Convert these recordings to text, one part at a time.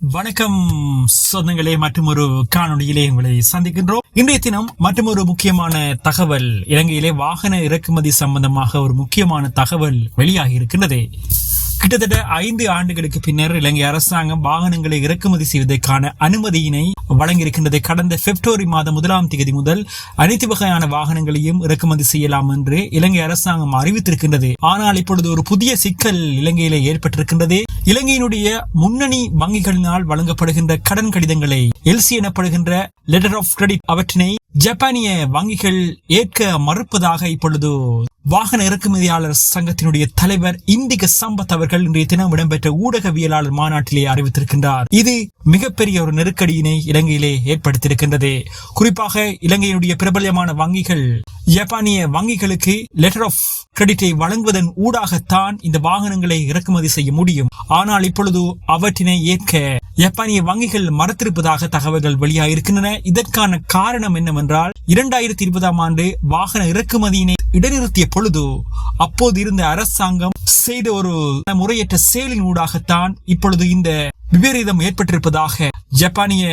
வணக்கம். சொந்தங்களே மற்றும் ஒரு காணொளியிலே உங்களை சந்திக்கின்றோம். இன்றைய தினம் மற்றும் ஒரு முக்கியமான தகவல். இலங்கையிலே வாகன இறக்குமதி சம்பந்தமாக ஒரு முக்கியமான தகவல் வெளியாகி இருக்கின்றது கிட்டத்தட்ட ஐந்து ஆண்டுகளுக்கு பின்னர் இலங்கை அரசாங்கம் வாகனங்களை இறக்குமதி செய்வதற்கான அனுமதியினை வழங்கியிருக்கின்றது. கடந்த பிப்ரவரி மாதம் முதலாம் தேதி முதல் அனைத்து வகையான வாகனங்களையும் இறக்குமதி செய்யலாம் என்று இலங்கை அரசாங்கம் அறிவித்திருக்கின்றது. ஆனால் இப்பொழுது ஒரு புதிய சிக்கல் இலங்கையிலே ஏற்பட்டிருக்கின்றது. இலங்கையினுடைய முன்னணி வங்கிகளினால் வழங்கப்படுகின்ற கடன் கடிதங்களை எல்சி எனப்படுகின்ற லெட்டர் ஆஃப் கிரெடிட் அவற்றினை ஜப்பானிய வங்கிகள் ஏற்க மறுப்பதாக இப்பொழுது வாகன இறக்குமதியாளர் சங்கத்தினுடைய தலைவர் இந்திக சம்பத் அவர்கள் இன்றைய தினம் இடம்பெற்ற ஊடகவியலாளர் மாநாட்டிலே அறிவித்திருக்கின்றார். இது மிகப்பெரிய ஒரு நெருக்கடியினை இலங்கையிலே ஏற்படுத்தியிருக்கின்றது. குறிப்பாக இலங்கையினுடைய பிரபலமான வங்கிகள் ஜப்பானிய வங்கிகளுக்கு லெட்டர் ஆஃப் கிரெடிட்டை வழங்குவதன் ஊடாகத்தான் இந்த வாகனங்களை இறக்குமதி செய்ய முடியும். ஆனால் இப்பொழுது அவற்றினை ஏற்க ஜப்பானிய வங்கிகள் மறுத்திருப்பதாக தகவல்கள் வெளியாகிருக்கின்றன இதற்கான காரணம் என்னவென்றால் இரண்டாயிரத்தி இருபதாம் ஆண்டு வாகன இறக்குமதியினை இடைநிறுத்திய பொழுது அப்போது இருந்த அரசாங்கம் செய்த ஒரு முறையற்ற செயலின் ஊடாகத்தான் இப்பொழுது இந்த விபரீதம் ஏற்பட்டிருப்பதாக ஜப்பானிய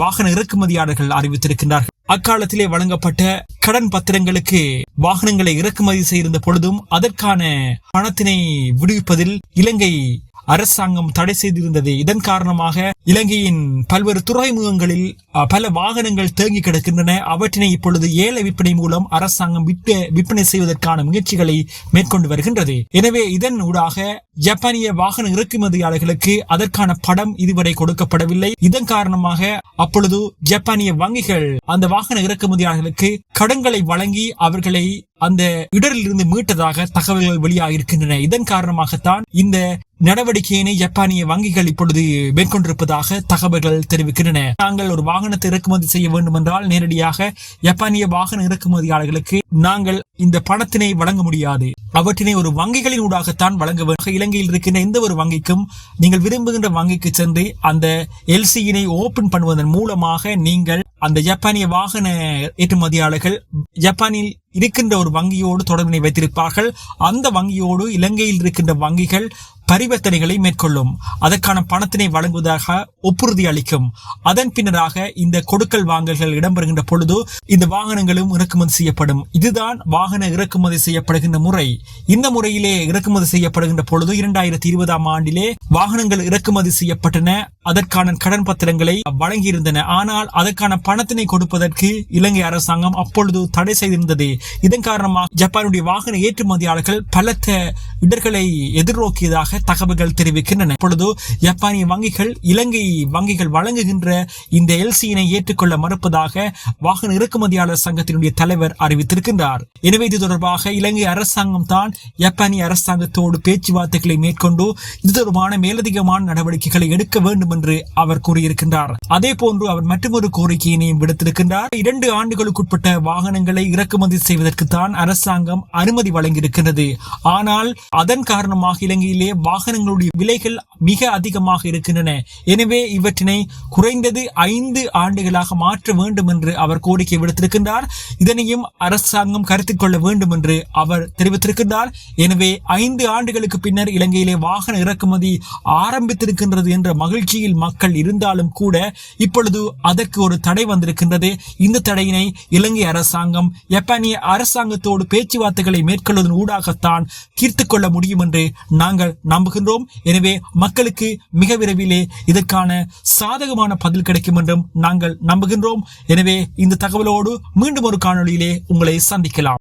வாகன இறக்குமதியாளர்கள் அறிவித்திருக்கின்றார்கள். அக்காலத்திலே வழங்கப்பட்ட கடன் பத்திரங்களுக்கு வாகனங்களை இறக்குமதி செய்திருந்த பொழுதும் அதற்கான பணத்தினை விடுவிப்பதில் இலங்கை அரசாங்கம் தடை செய்திருந்தது. இதன் காரணமாக இலங்கையின் பல்வேறு துறைமுகங்களில் பல வாகனங்கள் தேங்கி கிடக்கின்றன. அவற்றினை இப்பொழுது ஏல விற்பனை மூலம் அரசாங்கம் விட்டு விற்பனை செய்வதற்கான முயற்சிகளை மேற்கொண்டு வருகின்றது. எனவே இதன் ஊடாக ஜப்பானிய வாகன இறக்குமதியாளர்களுக்கு அதற்கான படம் இதுவரை கொடுக்கப்படவில்லை. இதன் காரணமாக அப்பொழுது ஜப்பானிய வங்கிகள் அந்த வாகன இறக்குமதியாளர்களுக்கு கடன்களை வழங்கி அவர்களை அந்த இடரில் இருந்து மீட்டதாக தகவல்கள் வெளியாகியிருக்கின்றன. இதன் காரணமாகத்தான் இந்த நடவடிக்கையினை ஜப்பானிய வங்கிகள் இப்பொழுது மேற்கொண்டிருப்பதாக தகவல்கள் தெரிவிக்கின்றன. நாங்கள் ஒரு வாகனத்தை இறக்குமதி செய்ய வேண்டும் என்றால் நேரடியாக ஜப்பானிய வாகன இறக்குமதியாளர்களுக்கு நாங்கள் இந்த பணத்தினை வழங்க முடியாது. அவற்றினை ஒரு வங்கிகளின் ஊடாகத்தான் வழங்க வேண்டும். இலங்கையில் இருக்கின்ற எந்த ஒரு வங்கிக்கும் நீங்கள் விரும்புகின்ற வங்கிக்கு சென்று அந்த எல்சியினை ஓபன் பண்ணுவதன் மூலமாக நீங்கள் அந்த ஜப்பானிய வாகன ஏற்றுமதியாளர்கள் ஜப்பானில் இருக்கின்ற ஒரு வங்கியோடு தொடர்பினை வைத்திருப்பார்கள். அந்த வங்கியோடு இலங்கையில் இருக்கின்ற வங்கிகள் பரிவர்த்தனைகளை மேற்கொள்ளும். அதற்கான பணத்தினை வழங்குவதாக ஒப்புறுதி அளிக்கும். அதன் பின்னராக இந்த கொடுக்கல் வாங்கல்கள் இடம்பெறுகின்ற பொழுது இந்த வாகனங்களும் இறக்குமதி செய்யப்படும். இதுதான் வாகன இறக்குமதி செய்யப்படுகின்ற முறை. இந்த முறையிலே இறக்குமதி செய்யப்படுகின்ற பொழுது இரண்டாயிரத்தி இருபதாம் ஆண்டிலே வாகனங்கள் இறக்குமதி செய்யப்பட்டன. அதற்கான கடன் பத்திரங்களை வழங்கியிருந்தன. ஆனால் அதற்கான பணத்தினை கொடுப்பதற்கு இலங்கை அரசாங்கம் அப்பொழுது தடை செய்திருந்தது. இதன் காரணமாக ஜப்பானுடைய வாகன ஏற்றுமதியாளர்கள் பலத்த இடர்களை எதிர்நோக்கியதாக தகவல்கள் தெரிவிக்கின்றன. இப்பொழுது ஜப்பானிய வங்கிகள் இலங்கை வங்கிகள் வழங்குகின்ற இந்த எல்சியினை ஏற்றுக்கொள்ள மறுப்பதாக வாகன இறக்குமதியாளர் சங்கத்தினுடைய தலைவர் அறிவித்திருக்கின்றார். எனவே இது தொடர்பாக இலங்கை அரசாங்கம் தான் ஜப்பானிய அரசாங்கத்தோடு பேச்சுவார்த்தைகளை மேற்கொண்டு இது தொடர்பான மேலதிகமான நடவடிக்கைகளை எடுக்க வேண்டும் என்று அவர் கூறியிருக்கின்றார். அதே போன்று அவர் மற்றொரு கோரிக்கையினையும் விடுத்திருக்கின்றார். இரண்டு ஆண்டுகளுக்குட்பட்ட வாகனங்களை இறக்குமதி செய்வதற்கு தான் அரசாங்கம் அனுமதி வழங்கியிருக்கின்றது. ஆனால் அதன் காரணமாக இலங்கையிலே வாகனங்களுடைய விலைகள் மிக அதிகமாக இருக்கின்றன. எனவே இவற்றினை குறைந்தது ஐந்து ஆண்டுகளாக மாற்ற வேண்டும் என்று அவர் கோரிக்கை விடுத்திருக்கின்றார். இதனையும் அரசாங்கம் கருத்தில் கொள்ள வேண்டும் என்று அவர் தெரிவித்திருக்கின்றார். எனவே ஐந்து ஆண்டுகளுக்கு பின்னர் இலங்கையிலே வாகன இறக்குமதி ஆரம்பித்திருக்கின்றது என்ற மகிழ்ச்சியில் மக்கள் இருந்தாலும் கூட இப்பொழுது அதற்கு ஒரு தடை வந்திருக்கின்றது. இந்த தடையினை இலங்கை அரசாங்கம் ஜப்பானிய அரசாங்கத்தோடு பேச்சுவார்த்தைகளை மேற்கொள்வதன் ஊடாகத்தான் தீர்த்து கொள்ள முடியும் என்று நாங்கள் நம்புகின்றோம். எனவே மக்களுக்கு மிக விரைவிலே இதற்கான சாதகமான பதில் கிடைக்கும் என்றும் நாங்கள் நம்புகின்றோம். எனவே இந்த தகவலோடு மீண்டும் ஒரு காணொளியிலே உங்களை சந்திக்கலாம்.